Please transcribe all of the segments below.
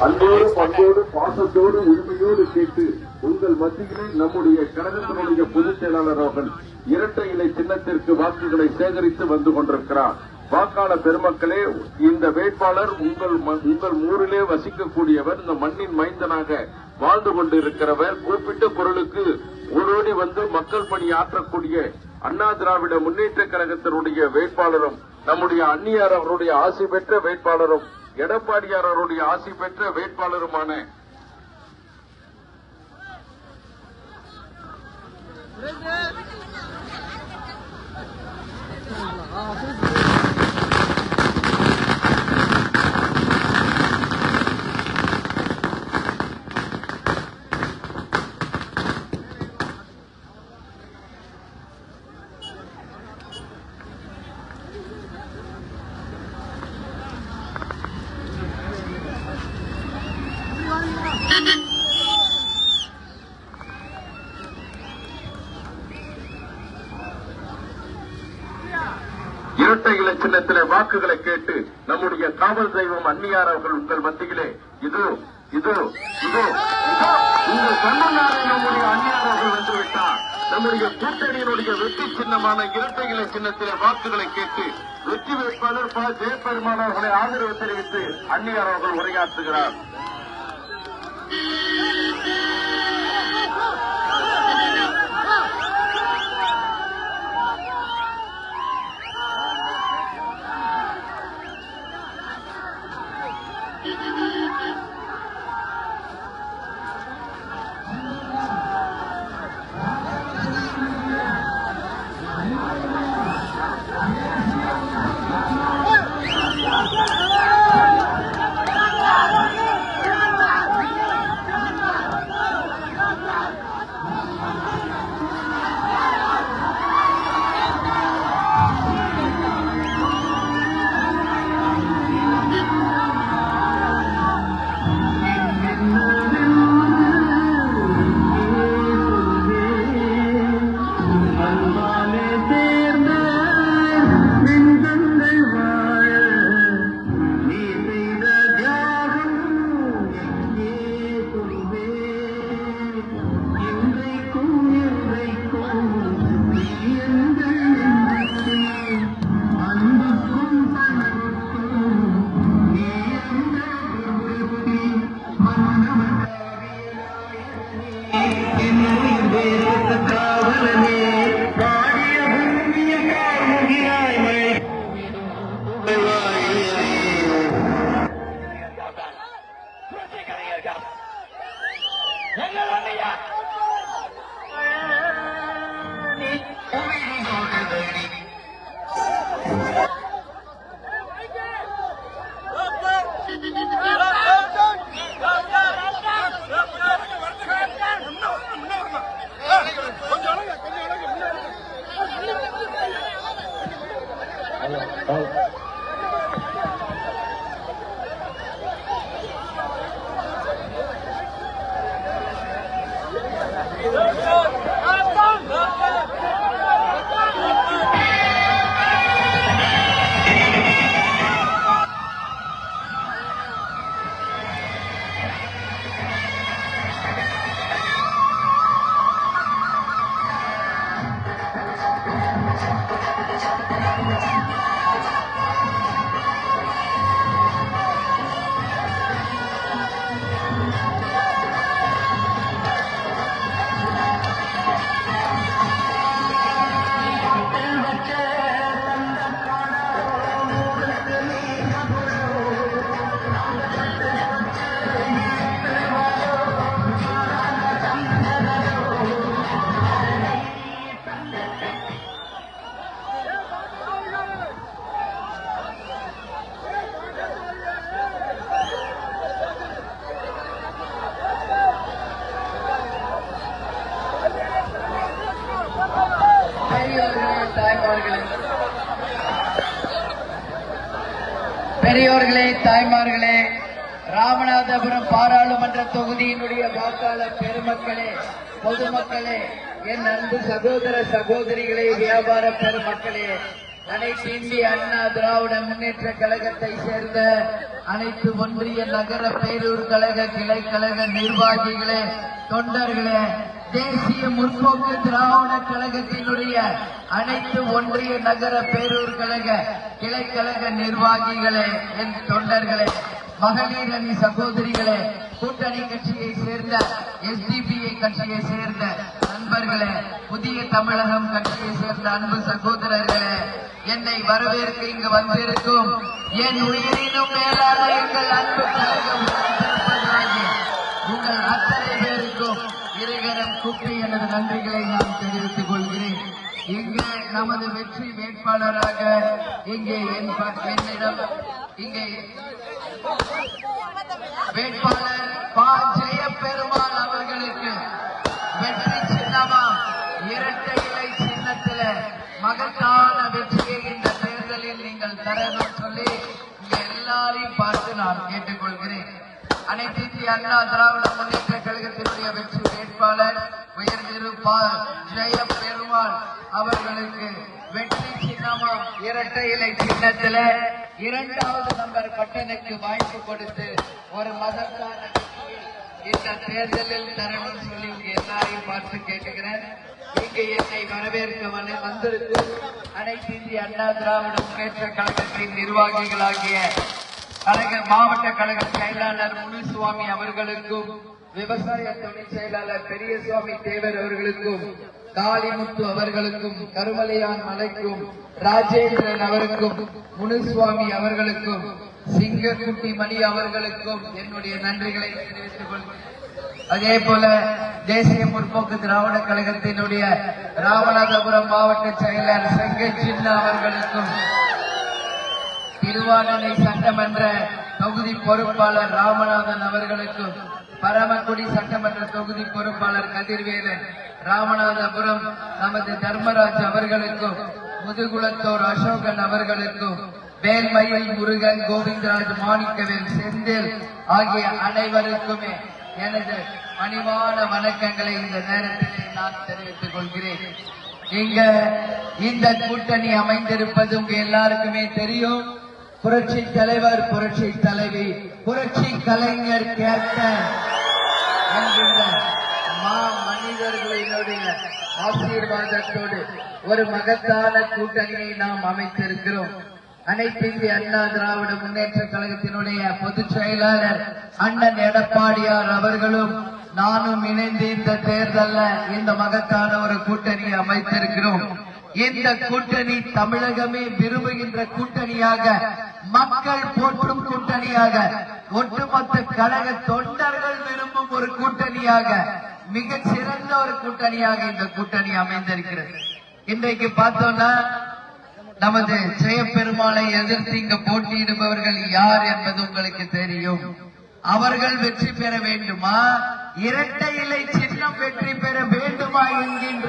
அன்போடு பண்போடு பாசத்தோடு உரிமையோடு கேட்டு உங்கள் மத்தியிலே நம்முடைய கழகத்தினுடைய பொதுச் செயலாளர் அவர்கள் இரட்டை இலை சின்னத்திற்கு வாக்குகளை சேகரித்து வந்து கொண்டிருக்கிறார். வாக்காளர் பெருமக்களே இந்த வேட்பாளர் உங்கள் ம- உங்கள் ஊரிலே வசிக்கக்கூடியவர் இந்த மண்ணின் மைந்தனாக வாழ்ந்து கொண்டிருக்கிறவர். குறிப்பிட்ட குரலுக்கு ஓடோடி வந்து மக்கள் பணி ஆற்றக்கூடிய அண்ணா திராவிட முன்னேற்ற கழகத்தினுடைய வேட்பாளரும் நம்முடைய அந்நியார் அவருடைய ஆசி பெற்ற வேட்பாளரும் எடப்பாடியார் அவருடைய ஆசி பெற்ற வேட்பாளருமான இரட்டை இலை சின்னத்திலே வாக்குகளை கேட்டு நம்முடைய காவல் தெய்வம் அந்நியார் அவர்கள் உங்கள் மத்தியிலே இது இது இது உங்கள் தமிழ்நாடு நம்முடைய அன்னியார் அவர்கள் வந்துவிட்டார் நம்முடைய கூட்டணியினுடைய வெற்றி சின்னமான இரட்டை இலை சின்னத்தில வாக்குகளை கேட்டு வெற்றி வேட்பாளர் ப. ஜெயபெருமான் அவர்களை ஆதரவு தெரிவித்து அன்னியார் அவர்கள் உரையாற்றுகிறார். தொகுதியினுடைய வாக்காளர் பெருமக்களே பொதுமக்களே என் அன்பு சகோதர சகோதரிகளே வியாபார பெருமக்களே அனைத்து இந்திய அண்ணா திராவிட முன்னேற்ற கழகத்தை சேர்ந்த அனைத்து ஒன்றிய நகர பேரூர் கழக கிளை கழக நிர்வாகிகளே தொண்டர்களே தேசிய முற்போக்கு திராவிட கழகத்தினுடைய அனைத்து ஒன்றிய நகர பேரூர் கழக கிளை கழக நிர்வாகிகளே என் தொண்டர்களே மகளிர் அணி சகோதரிகளே கூட்டணி கட்சியை சேர்ந்த எஸ்டிபிஐ கட்சியை சேர்ந்த நண்பர்களே புதிய தமிழகம் கட்சியை சேர்ந்த அன்பு சகோதரர்களே என்னை வரவேற்க இங்கு வந்திருக்கும் என் உயிரினும் மேலான எங்கள் அன்பு கழகம் உங்கள் அத்தனை பேருக்கும் இறைகரம் கூட்டி எனது நன்றிகளை நான் தெரிவித்துக் கொள்கிறேன். இங்கே நமது வெற்றி வேட்பாளராக இங்கே என்னிடம் இங்கே வேட்பாளர் ப ஜெயபெருமாள் அவர்களுக்கு வெற்றி சின்னமா இரட்டை இலை சின்னத்தில் மகத்தான வெற்றியை இந்த தேர்தலில் நீங்கள் தரணும் சொல்லி எல்லாரையும் பார்த்து நான் கேட்டுக்கொள்கிறேன். அனைத்து இந்திய அண்ணா திராவிட முன்னேற்ற கழகத்தினுடைய வெற்றி வேட்பாளர் உயர்ந்திரு ஜெய பெருமாள் அவர்களுக்கு வெற்றி சின்னமா இரட்டை இலை சின்னத்தில் இரண்டாவது நம்பர் பட்டனுக்கு வாய்ப்பு கொடுத்து ஒரு மதத்தான இந்த தேர்தலில் தரணும் சொல்லி உங்க எல்லாரையும் பார்த்து கேட்டுக்கிறேன். இங்கு என்னை வரவேற்க வந்திருக்கும் அனைத்து இந்திய அண்ணா திராவிட முன்னேற்ற கழகத்தின் நிர்வாகிகளாகிய கழக மாவட்ட கழக செயலாளர் முனுசுவாமி அவர்களுக்கும் விவசாய துணை செயலாளர் பெரியசுவாமி தேவர் அவர்களுக்கும் காளிமுத்து அவர்களுக்கும் கருமலையான் மலைக்கும் ராஜேந்திரன் அவருக்கும் முனுசுவாமி அவர்களுக்கும் சிங்கக்குட்டி மணி அவர்களுக்கும் என்னுடைய நன்றிகளை தெரிவித்துக் கொள்கிறேன். அதே போல தேசிய முற்போக்கு திராவிட கழகத்தினுடைய ராமநாதபுரம் மாவட்ட செயலர் செங்கை சின்ன அவர்களுக்கும் திருவானனை சட்டமன்ற தொகுதி பொறுப்பாளர் ராமநாதன் அவர்களுக்கும் பரமக்குடி சட்டமன்ற தொகுதி பொறுப்பாளர் கதிர்வேலன் ராமநாதபுரம் நமது தர்மராஜ் அவர்களுக்கும் முதுகுலத்தோர் அசோகன் அவர்களுக்கும் வேல்மயில் முருகன் கோவிந்தராஜ் மாணிக்கவேல் செந்தில் ஆகிய அனைவருக்குமே எனது பணிவான வணக்கங்களை இந்த நேரத்தில் நான் தெரிவித்துக் கொள்கிறேன். இங்க இந்த கூட்டணி அமைந்திருப்பது உங்க எல்லாருக்குமே தெரியும். புரட்சி தலைவர் புரட்சி தலைவி புரட்சி கலைஞர் கேப்டன் என்கின்ற மா மனிதர்களினுடைய ஆசீர்வாதத்தோடு ஒரு மகத்தான கூட்டணியை நாம் அமைத்திருக்கிறோம். அனைத்து இந்திய அண்ணா திராவிட முன்னேற்ற கழகத்தினுடைய பொதுச் செயலாளர் அண்ணன் எடப்பாடியார் அவர்களும் நானும் இணைந்து இந்த தேர்தல்ல இந்த மகத்தான ஒரு கூட்டணியை அமைத்திருக்கிறோம். இந்த கூட்டணி தமிழகமே விரும்புகின்ற கூட்டணியாக மக்கள் போற்றும் கூட்டணியாக ஒட்டுமொத்த கழக தொண்டர்கள் விரும்பும் ஒரு கூட்டணியாக மிக சிறந்த ஒரு கூட்டணியாக இந்த கூட்டணி அமைந்திருக்கிறது. இன்றைக்கு பார்த்தோம்னா நமது ஜெயபெருமாளை எதிர்த்து இங்க போட்டியிடுபவர்கள் யார் என்பது உங்களுக்கு தெரியும். அவர்கள் வெற்றி பெற வேண்டுமா? இரட்டை இலை சின்னம் வெற்றி பெற வேண்டுமா என்கின்ற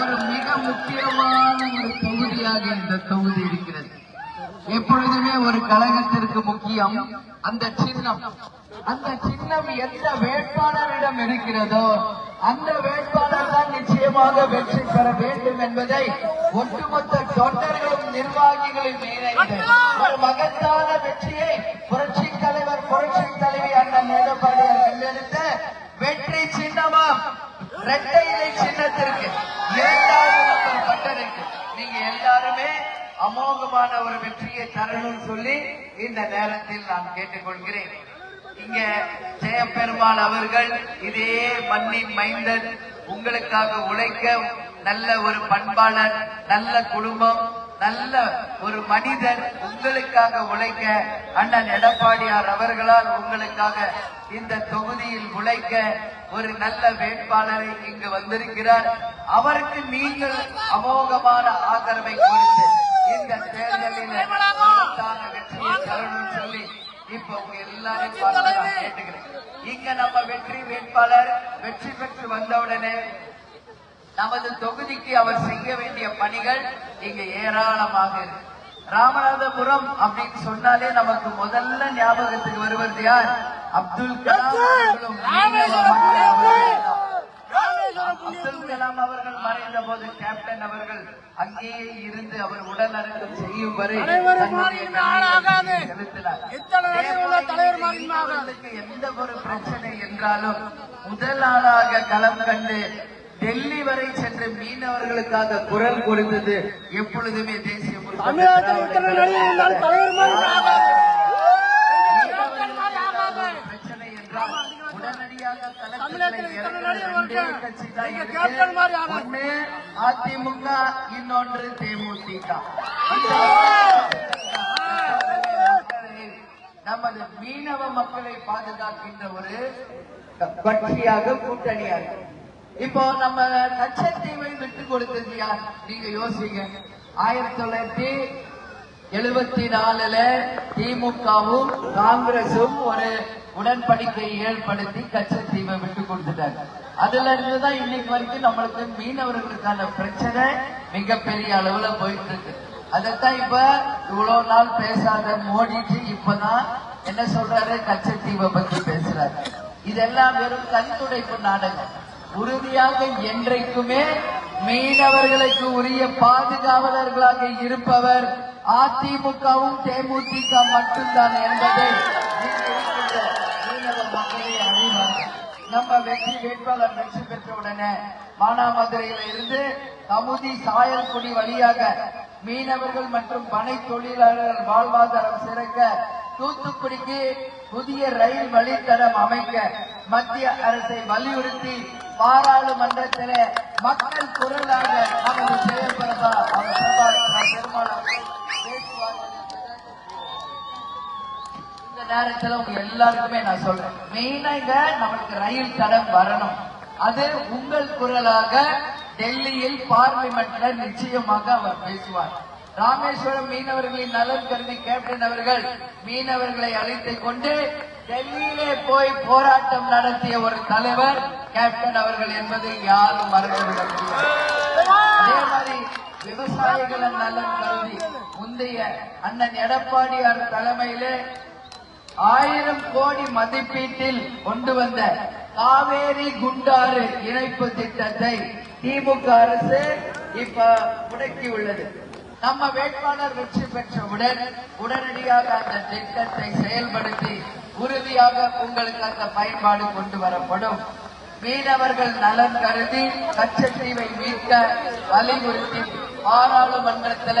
ஒரு மிக முக்கியமான ஒரு தொகுதியாக இந்த தொகுதி இருக்கிறது. எப்பொழுதுமே ஒரு கழகத்திற்கு முக்கியம் அந்த சின்னம். அந்த சின்னம் எந்த வேட்பாளரிடம் இருக்கிறதோ அந்த வேட்பாளர் தான் நிச்சயமாக வெற்றி பெற வேண்டும் என்பதை ஒட்டுமொத்த தொண்டர்களும் நிர்வாகிகளும் இணைந்து ஒரு மகத்தான வெற்றியை புரட்சி தலைவர் புரட்சி தலைவி அண்ணன் எடப்பாடியார் கண்டெடுத்த வெற்றி சின்னமா? இரட்டை இலை சின்னத்திற்கு இரண்டாவது நம்பர் பட்டனுக்கு நீங்க எல்லாருமே அமோகமான ஒரு வெற்றியை தரணும்னு சொல்லி இந்த நேரத்தில் நான் கேட்டுக்கொள்கிறேன். இங்க ஜெயபெருமாள் அவர்கள் இதே மண்ணின் மைந்தன். உங்களுக்காக உழைக்க நல்ல ஒரு பண்பாளர் நல்ல குடும்பம் நல்ல ஒரு மனிதர் உங்களுக்காக உழைக்க அண்ணன் எடப்பாடியார் அவர்களால் உங்களுக்காக இந்த தொகுதியில் உழைக்க ஒரு நல்ல வேட்பாளரை இங்கு வந்திருக்கிறார். அவருக்கு நீங்கள் அமோகமான ஆதரவை கொடுத்து இந்த தேர்தலில் வெற்றியை சொல்லி இப்ப உங்க எல்லாரையும் கேட்டுக்கிறேன். இங்க நம்ம வெற்றி வேட்பாளர் வெற்றி பெற்று வந்தவுடனே நமது தொகுதிக்கு அவர் செய்ய வேண்டிய பணிகள் இங்க ஏராளமாக இருக்கு. ராமநாதபுரம் அப்படின்னு சொன்னாலே நமக்கு முதல்ல ஞாபகத்துக்கு வருவது யார்? அப்துல் கலாம் அவர்களும் நீங்களும் அவர்களும் தான். அப்துல் கலாம் அவர்கள் மறைந்த போது கேப்டன் அவர்கள் அங்கேயே இருந்து அவர் உடல் அடக்கம் செய்யும் வரை எந்த ஒரு பிரச்சனை என்றாலும் முதல் ஆளாக களம் கண்டு டெல்லி வரை சென்று மீனவர்களுக்காக குரல் கொடுத்தது எப்பொழுதுமே தேசிய முற்போக்கு திராவிட மீனவர்களுக்கு பிரச்சனை என்றால் உடனடியாக களத்தில் இறங்குற ரெண்டே கட்சி தான் இருக்கு. ஒண்ணு அதிமுக இன்னொன்று தேமுதிக. நமது மீனவ மக்களை பாதுகாக்கின்ற ஒரு கட்சியாக கூட்டணியாக. இப்போ நம்ம கச்சத்தீவை விட்டு கொடுத்தது யார்? நீங்க யோசிங்க. ஆயிரத்தி தொள்ளாயிரத்தி எழுபத்தி நாலுல திமுகவும் காங்கிரசும் ஒரு உடன்படிக்கை ஏற்படுத்தி கச்சத்தீவை விட்டு கொடுத்துட்டாங்க அதுல இருந்துதான் இன்னைக்கு வரைக்கும் நம்மளுக்கு மீனவர்களுக்கான பிரச்சனை மிகப்பெரிய அளவுல போயிட்டு இருக்கு அதைத்தான் இப்ப இவ்வளவு நாள் பேசாத மோடிஜி இப்பதான் என்ன சொல்றாரு? கச்சத்தீவை பத்தி பேசுறாரு. இதெல்லாம் வெறும் கண்துடைப்பு நாடகம். உறுதியாக என்றைக்குமே மீனவர்களுக்கு உரிய பாதுகாவலர்களாக இருப்பவர் அதிமுகவும் தேமுதிக மட்டும்தான் என்பதை மக்களே அறிவார்கள் நம்ம வெற்றி வேட்பாளர் வெற்றி பெற்ற உடனே மானாமதுரையில இருந்து தமுதி சாயல்குடி வழியாக மீனவர்கள் மற்றும் பனை தொழிலாளர்கள் வாழ்வாதாரம் சிறக்க தூத்துக்குடிக்கு புதிய ரயில் வழித்தடம் அமைக்க மத்திய அரசை வலியுறுத்தி பாராளுமன்றத்தில் மக்கள் குரலாக நமது செயல்படுத்தார் அவர் பெருமாள் அவர்கள் பேசுவார்கள் என்பதை இந்த நேரத்துல உங்க எல்லாருக்குமே நான் சொல்றேன். மெயினா இங்க நம்மளுக்கு ரயில் தடம் வரணும். அது உங்கள் குரலாக டெல்லியில் பார்லிமெண்ட்ல நிச்சயமாக அவர் பேசுவார். ராமேஸ்வரம் மீனவர்களின் நலன் கருதி கேப்டன் அவர்கள் மீனவர்களை அழைத்துக் கொண்டு டெல்லியிலே போய் போராட்டம் நடத்திய ஒரு தலைவர் கேப்டன் அவர்கள் என்பதை யாரும் மறந்துவிட முடியாது. அதே மாதிரி விவசாயிகளின் நலன் கருதி முந்தைய அண்ணன் எடப்பாடியார் தலைமையிலே ஆயிரம் கோடி மதிப்பீட்டில் கொண்டு வந்த காவேரி குண்டாறு இணைப்பு திட்டத்தை திமுக அரசு இப்ப முடக்கி உள்ளது. நம்ம வேட்பாளர் வெற்றி பெற்றவுடன் உடனடியாக அந்த திட்டத்தை செயல்படுத்தி உறுதியாக உங்களுக்கு அந்த பயன்பாடு கொண்டு வரப்படும். மீனவர்கள் நலன் கருதி கச்சத்தீவை மீட்க வலியுறுத்தி பாராளுமன்றத்துல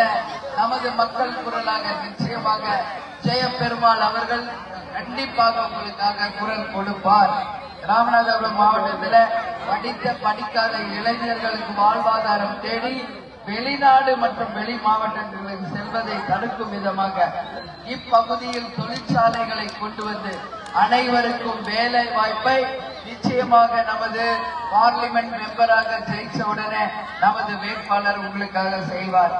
நமது மக்கள் குரலாக நிச்சயமாக ஜெயபெருமாள் அவர்கள் கண்டிப்பாக உங்களுக்காக குரல் கொடுப்பார். ராமநாதபுரம் மாவட்டத்தில் படித்த படிக்காத இளைஞர்களுக்கு வாழ்வாதாரம் தேடி வெளிநாடு மற்றும் வெளி மாவட்டங்களுக்கு செல்வதை தடுக்கும் விதமாக இப்பகுதியில் தொழிற்சாலைகளை கொண்டு வந்து அனைவருக்கும் வேலை வாய்ப்பை நிச்சயமாக நமது பார்லிமெண்ட் மெம்பராக ஜெயிச்ச உடனே நமது வேட்பாளர் உங்களுக்காக செய்வார்.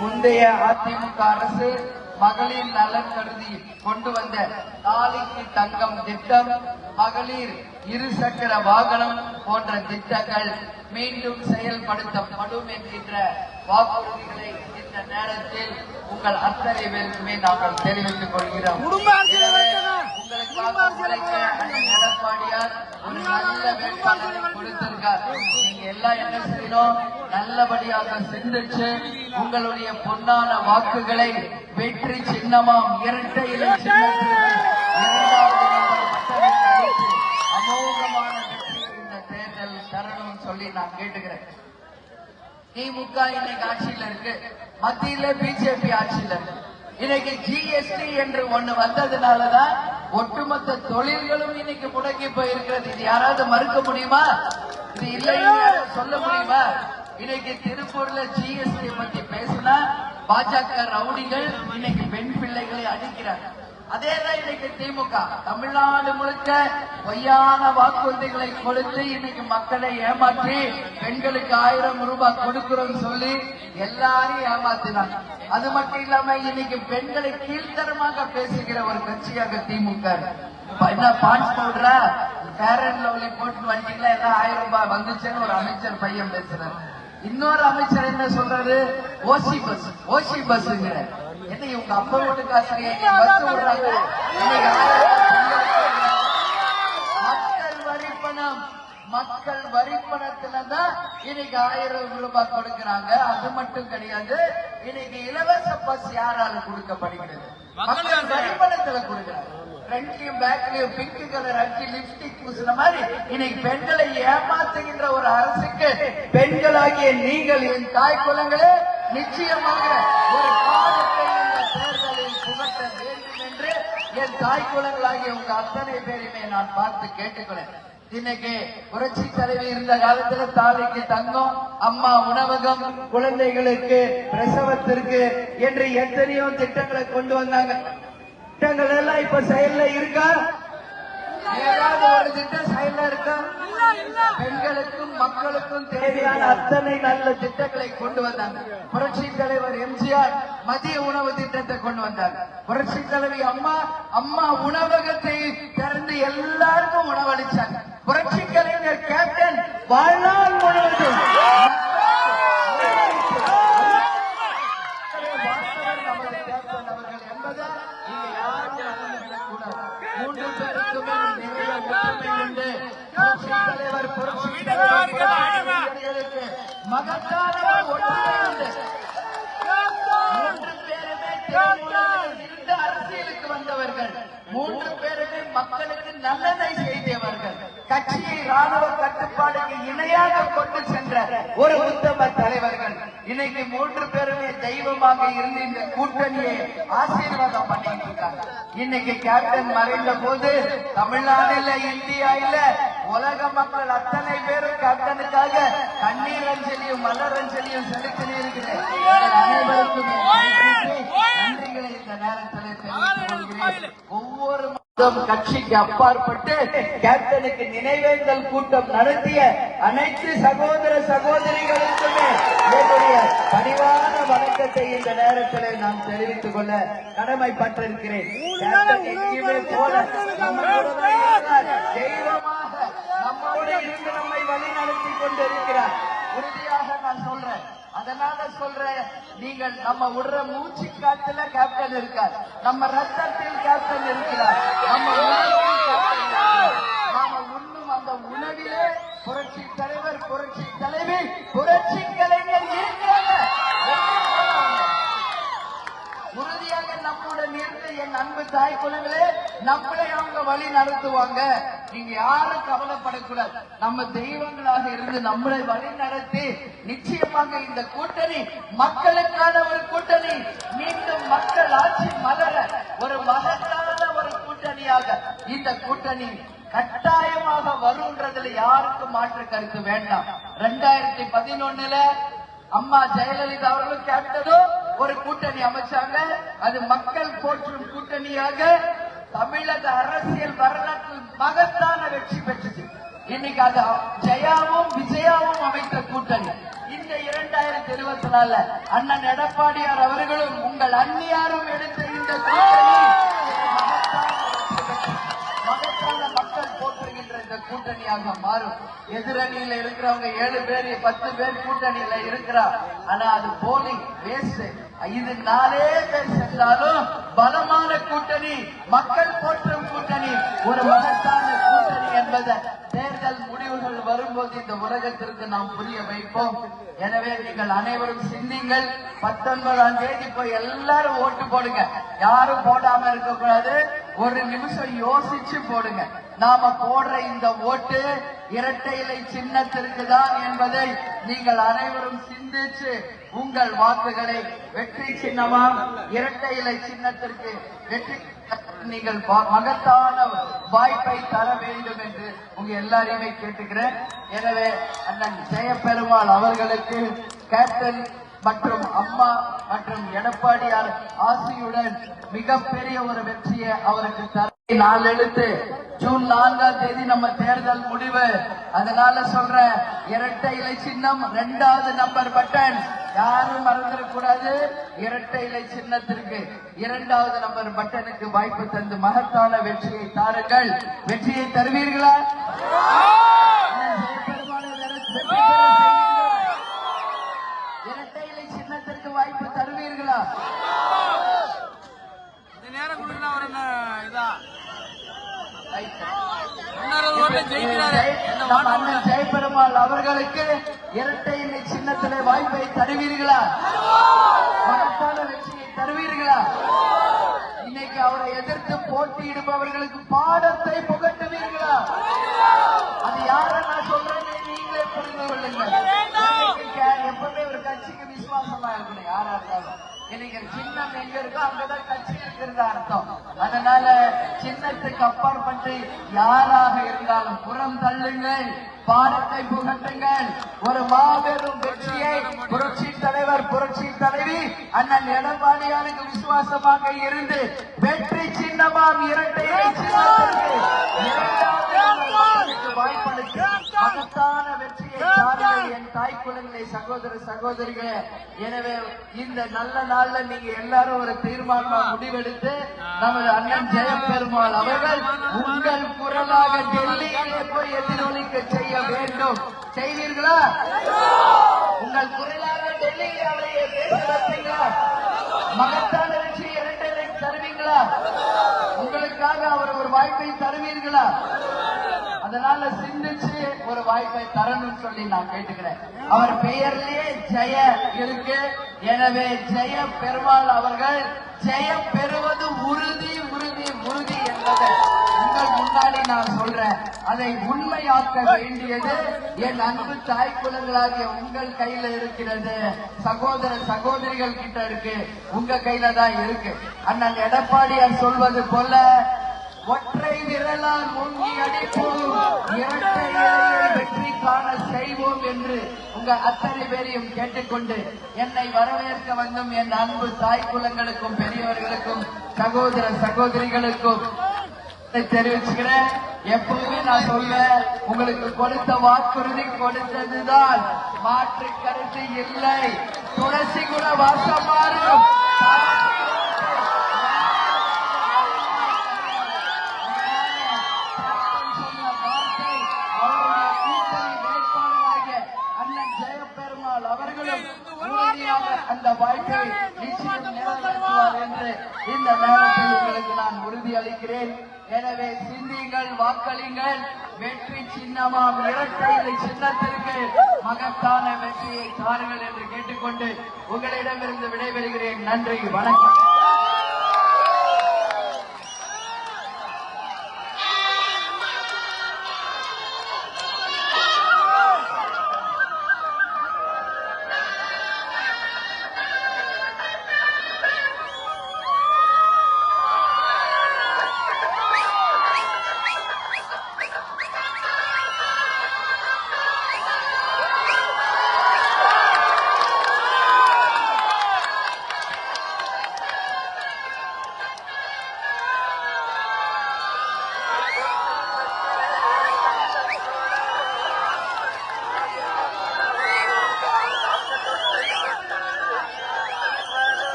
முந்தைய அதிமுக அரசு மகளிர் நலன் கருதி கொண்டு வந்த தாலிக்கு தங்கம் திட்டம் மகளிர் இருசக்கர வாகனம் போன்ற திட்டங்கள் மீண்டும் செயல்படுத்தப்படும் என்கின்ற வாக்குறுதிகளை இந்த நேரத்தில் உங்கள் அத்தனை பேருக்குமே நாங்கள் தெரிவித்துக் கொள்கிறோம். எனவே உங்களுக்காக உழைக்க அண்ணன் எடப்பாடியார் ஒரு நல்ல வேட்பாளரை கொடுத்திருக்கார். எல்லா எண்ணத்திலும் நல்லபடியாக சிந்திச்சு உங்களுடைய பொன்னான வாக்குகளை வெற்றி சின்னமாம் இரட்டை இலை அமோகமான இந்த தேர்தல் தரணும் சொல்லி நான் கேட்டுக்கிறேன் திமுக இன்னைக்கு ஆட்சியில இருக்கு. மத்தியில பிஜேபி ஆட்சியில் இருக்கு. இன்னைக்கு ஜிஎஸ்டி என்று ஒண்ணு வந்ததுனாலதான் ஒட்டுமொத்த தொழில்களும் இன்னைக்கு முடங்கி போயிருக்கிறது. இது யாராவது மறுக்க முடியுமா? இது இல்லைன்னு சொல்ல முடியுமா? இன்னைக்கு திருப்பூர்ல ஜிஎஸ்டி பத்தி பேசினா பாஜக ரவுடிகள் இன்னைக்கு பெண் பிள்ளைகளை அதேதான் இன்னைக்கு திமுக. தமிழ்நாடு முழுக்க பொய்யான வாக்குறுதிகளை கொடுத்து இன்னைக்கு மக்களை ஏமாற்றி பெண்களுக்கு ஆயிரம் ரூபாய் கொடுக்கிறோம் சொல்லி எல்லாரையும் ஏமாத்தினாங்க. அது மட்டும் இல்லாம இன்னைக்கு பெண்களை கீழ்த்தரமாக பேசுகிற ஒரு கட்சியாக திமுக என்ன பான்ஸ் பவுடரா பேரன் அண்ட் லவ்லி போட்டு வந்தீங்களா எல்லாம் ஆயிரம் ரூபாய் வந்துச்சுன்னு ஒரு அமைச்சர் பையன் பேசுறாரு. இன்னொரு அமைச்சர் என்ன சொல்றாரு? ஓசி பஸ் ஓசி பஸ்ங்கிற என்ன இவங்க அப்பா வீட்டு காசுல பஸ் விடுறாங்க மக்கள் வரி பணம். மக்கள் வரி பணத்துல தான் இன்னைக்கு ஆயிரம் ரூபாய் கொடுக்கறாங்க. அது மட்டும் கிடையாது இன்னைக்கு இலவச பஸ் யாரால கொடுக்கப்படுகிறது? மக்கள் வரிப்பணத்துல கொடுக்கிறாங்க. ஃப்ரண்ட்லயும் பேக்லயும் பிங்க் கலர் அடிச்சு லிப்ஸ்டிக் பூசின மாதிரி இன்னைக்கு பெண்களை ஏமாத்துகின்ற ஒரு அரசுக்கு பெண்களாகிய நீங்கள் என் தாய் குலங்களே நிச்சயமாக ஒரு என் தாய் குலங்களாகிய உங்க அத்தனை பேரையுமே நான் பார்த்து கேட்டுக்கிறேன். இன்னைக்கு புரட்சி தலைவி இருந்த காலத்துல தாலிக்கு தங்கம் அம்மா உணவகம் குழந்தைகளுக்கு பிரசவத்திற்கு என்று எத்தனையோ திட்டங்களை கொண்டு வந்தாங்க. திட்டங்கள் எல்லாம் இப்ப செயல்ல இருக்கா? ஏதாவது ஒரு திட்டம் செயல்ல இருக்கா? பெண்களுக்கும் மக்களுக்கும் தேவையான அத்தனை நல்ல திட்டங்களை கொண்டு வந்தாங்க. புரட்சி தலைவர் எம்ஜிஆர் மதிய உணவு திட்டத்தை கொண்டு வந்தாங்க புரட்சி தலைவி அம்மா அம்மா உணவகத்தை திறந்து எல்லாருக்கும் உணவளிச்சாங்க. புரட்சி கலைஞர் கேப்டன் வாழ்நாள் முழுவதும். வாசகர் நமது கேப்டன் அவர்கள் என்பதை இங்க யாரும் மறந்துவிடக்கூடாது. மூன்று பேருக்குமே நிறைய ஒற்றுமை உண்டு. புரட்சி தலைவர் புரட்சி தலைவர் புரட்சியாளர்களுக்கு மகத்தான ஒற்றுமை உண்டு. மூன்று பேருமே இருந்து அரசியலுக்கு வந்தவர்கள். மூன்று பேருமே மக்களுக்கு நல்லதை செய்தவர்கள். கட்சியை ராணுவ கட்டுப்பாடுக்கு இணையாக கொண்டு சென்ற ஒரு உத்தம தலைவர்கள். இன்னைக்கு மூன்று பேருமே தெய்வமாக இருந்து இந்த கூட்டணியை ஆசீர்வாதம் பண்ணிட்டு இருக்காங்க. இன்னைக்கு கேப்டன் மறைந்த போது தமிழ்நாடு இல்ல இந்தியா இல்ல உலக மக்கள் அத்தனை பேரும் கேப்டனுக்காக கண்ணீர் அஞ்சலியும் மலர் அஞ்சலியும் செலுத்தி இருக்கிறேன் அனைவருக்கும் என் நன்றி. நன்றிகளை இந்த நேரத்தில் தெரிவித்துக் கொள்கிறேன் ஒவ்வொரு மாதம் கட்சிக்கு அப்பாற்பட்டு கேப்டனுக்கு நினைவேந்தல் கூட்டம் நடத்திய அனைத்து சகோதர சகோதரிகளுக்குமே என்னுடைய பணிவான வணக்கத்தை இந்த நேரத்தில் நான் தெரிவித்துக் கொள்ள கடமைப்பட்டிருக்கிறேன். தெய்வமாக நம்மோடு நம்மை வழி நடத்தி கொண்டிருக்கிறார். உறுதியாக நான் சொல்றேன். அதனால சொல்றேன் நீங்கள் நம்ம விடுற மூச்சு காத்துல கேப்டன் இருக்கார். நம்ம ரத்தத்தில் கேப்டன் இருக்கிறார். நம்ம நாம உண்ணும் அந்த உணவிலே புரட்சி தலைவர் புரட்சி தலைவி புரட்சி கலைஞர் இருக்கிறாங்க உறுதியாக நம்முடன் இருந்து என் அன்பு தாய் குலங்களே நம்மளே அவங்க வழி நடத்துவாங்க. நீங்க யாரும் கவலைப்படக்கூடாது. நம்ம தெய்வங்களாக இருந்து நம்மளை வழி நடத்தி நிச்சயமாக இந்த கூட்டணி மக்களுக்கான ஒரு கூட்டணி. மீண்டும் மக்கள் ஆட்சி மலர ஒரு மகத்தான ஒரு கூட்டணியாக இந்த கூட்டணி கட்டாயமாக வரும்ன்றதுல யாருக்கும் மாற்று கருத்து வேண்டாம். ரெண்டாயிரத்தி பதினொன்னுல அம்மா ஜெயலலிதா அவர்களும் கேட்டதும் ஒரு கூட்டணி அமைச்சாங்க. அது மக்கள் போற்றும் கூட்டணியாக தமிழக அரசியல் வரலாற்றில் மகத்தான வெற்றி பெற்றது. இன்னைக்கு அது ஜெயாவும் விஜயாவும் அமைத்த கூட்டணி. இந்த இரண்டாயிரத்தி இருபத்தி நாலுல அண்ணன் எடப்பாடியார் அவர்களும் உங்கள் அந்நியாரும் எடுத்த இந்த கூட்டணி. கூட்டணியாக மாறும். எதிரணியில இருக்கிறவங்க ஏழு பேர் பத்து பேர் கூட்டணியில இருக்கிறா. ஆனா அது போலிங் வேஸ்ட் இது நாலே பேர் சென்றாலும் பலமான கூட்டணி மக்கள் போற்றும் கூட்டணி ஒரு மகத்தான கூட்டணி என்பதை தேர்தல் முடிவுகள் வரும்போது இந்த உலகத்திற்கு நாம் புரிய வைப்போம். எனவே நீங்கள் அனைவரும் சிந்திங்கள். பத்தொன்பதாம் தேதி போய் எல்லாரும் ஓட்டு போடுங்க. யாரும் போடாம இருக்கக்கூடாது. ஒரு நிமிஷம் யோசிச்சு போடுங்க. நாம போடுற இந்த ஓட்டு இரட்டை இலை சின்னத்திற்கு தான் என்பதை நீங்கள் அனைவரும் சிந்திச்சு உங்கள் வாக்குகளை வெற்றி சின்னமா இரட்டை இலை சின்னத்திற்கு வெற்றி நீங்கள் பா- மகத்தான வாய்ப்பை தர வேண்டும் என்று உங்க எல்லாரையுமே கேட்டுக்கிறேன். எனவே அண்ணன் ஜெயபெருமாள் அவர்களுக்கு கேப்டன் மற்றும் அம்மா மற்றும் எடப்பாடியார் ஆசியுடன் மிகப்பெரிய ஒரு வெற்றியை அவருக்கு தர நாள் எழுத்து. ஜூன் நான்காம் தேதி நம்ம தேர்தல் முடிவு. அதனால சொல்றேன் இரட்டை இலை சின்னம் ரெண்டாவது நம்பர் பட்டன் யாரும் மறந்துடக்கூடாது இரட்டை இலை சின்னத்திற்கு இரண்டாவது நம்பர் பட்டனுக்கு வாய்ப்பு தந்து மகத்தான வெற்றியை தாருங்கள். வெற்றியை தருவீர்களா அண்ணன் ஜெயபெருமானை வெற்றி பெற செய்வீர்களா? இரட்டை இலை சின்னத்திற்கு வாய்ப்பு தருவீர்களா இந்த நேரம் கொடுக்கலாம் ஒரு என்ன இதா ரைட். இன்னொரு இப்ப ஜெய- அண்ணன் ஜெயபெருமாள் அவர்களுக்கு இரட்டை இலை சின்னத்திலே வாய்ப்பை தருவீர்களா? மகத்தான வெற்றியை தருவீர்களா? இன்னைக்கு அவரை எதிர்த்து போட்டியிடுபவர்களுக்கு பாடத்தை புகட்டுவீர்களா? அது யார நான் சொல்றேன்னு நீங்களே புரிந்து கொள்ளுங்கள். எப்பவுமே ஒரு கட்சிக்கு விசுவாசமா இருக்கணும். யாரா இருந்தாலும். இன்னைக்கு சின்னம் எங்க இருக்கோ அங்கதான் கட்சி இருக்கிறது அர்த்தம். அதனால சின்னத்துக்கு அப்பாற்பட்டு யாராக இருந்தாலும் புறம் தள்ளுங்கள் பாடத்தை புகட்டுங்கள். ஒரு மாபெரும் வெற்றியை புரட்சி தலைவர் புரட்சி தலைவி அண்ணன் எடப்பாடியாருக்கு விசுவாசமாக இருந்து வெற்றி சின்னமாம் இரட்டை இலை சின்னத்திற்கு இரண்டாவது மக்களுக்கு வாய்ப்பளித்து மகத்தான வெற்றியை சாருங்கள் என் தாய் குழந்தை சகோதர சகோதரிகளே எனவே இந்த நல்ல நாள்ல நீங்க எல்லாரும் ஒரு தீர்மானமா முடிவெடுத்து நமது அண்ணன் ஜெயப்பெருமாள் அவர்கள் உங்கள் குரலாக டெல்லியிலே போய் எதிரொலிக்க செய்ய வேண்டும். செய்வீர்களா? உங்கள் குரலாக டெல்லியிலே அவரை பேச வைப்பீங்களா மகத்தான வெற்றி இரண்டரை தருவீங்களா? உங்களுக்காக அவர் ஒரு வாய்ப்பை தருவீர்களா? அதனால சிந்திச்சு ஒரு வாய்ப்பை தரணும்னு சொல்லி நான் கேட்டுக்கிறேன். அவர் பெயர்லயே ஜெய இருக்கு. எனவே ஜெய பெருமாள் அவர்கள் ஜெயம் பெறுவது உறுதி உறுதி உறுதி என்பதை உங்கள் முன்னாடி நான் சொல்றேன். அதை உண்மையாக்க வேண்டியது என் அன்பு தாய் குலங்களாகிய உங்கள் கையில இருக்கிறது. சகோதர சகோதரிகள் கிட்ட இருக்கு. உங்க கையில தான் இருக்கு. அண்ணன் எடப்பாடியார் சொல்வது போல ஒற்றை விரலால் மூங்கி அடிப்போம். இரட்டை இலையை வெற்றி காண செய்வோம் என்று உங்க அத்தனை பேரையும் கேட்டுக்கொண்டு என்னை வரவேற்க வந்தும். என் அன்பு தாய் குலங்களுக்கும் பெரியவர்களுக்கும் சகோதர சகோதரிகளுக்கும். தெரிவிச்சுக்கிறேன். எப்பவுமே நான் சொல்வேன் உங்களுக்கு கொடுத்த வாக்குறுதி கொடுத்ததுதான். மாற்று கருத்து இல்லை. துளசி கூட வாசம் மாறும். அந்த வாய்ப்பை நிச்சயம் நிறைவேற்றுவார் என்று இந்த நேரத்தில் உங்களுக்கு நான் உறுதி அளிக்கிறேன் எனவே சிந்திங்கள் வாக்களிங்கள் வெற்றி சின்னமாம் இரட்டை சின்னத்திற்கு மகத்தான வெற்றியை தாருங்கள் என்று கேட்டுக்கொண்டு உங்களிடமிருந்து விடைபெறுகிறேன். நன்றி வணக்கம்.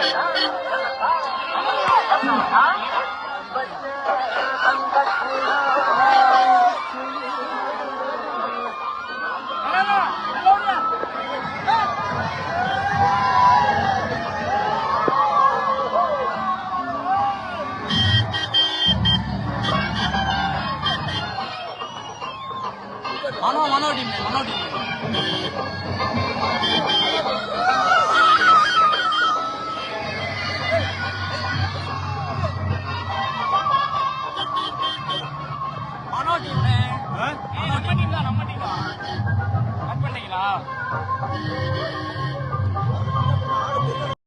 Shut up.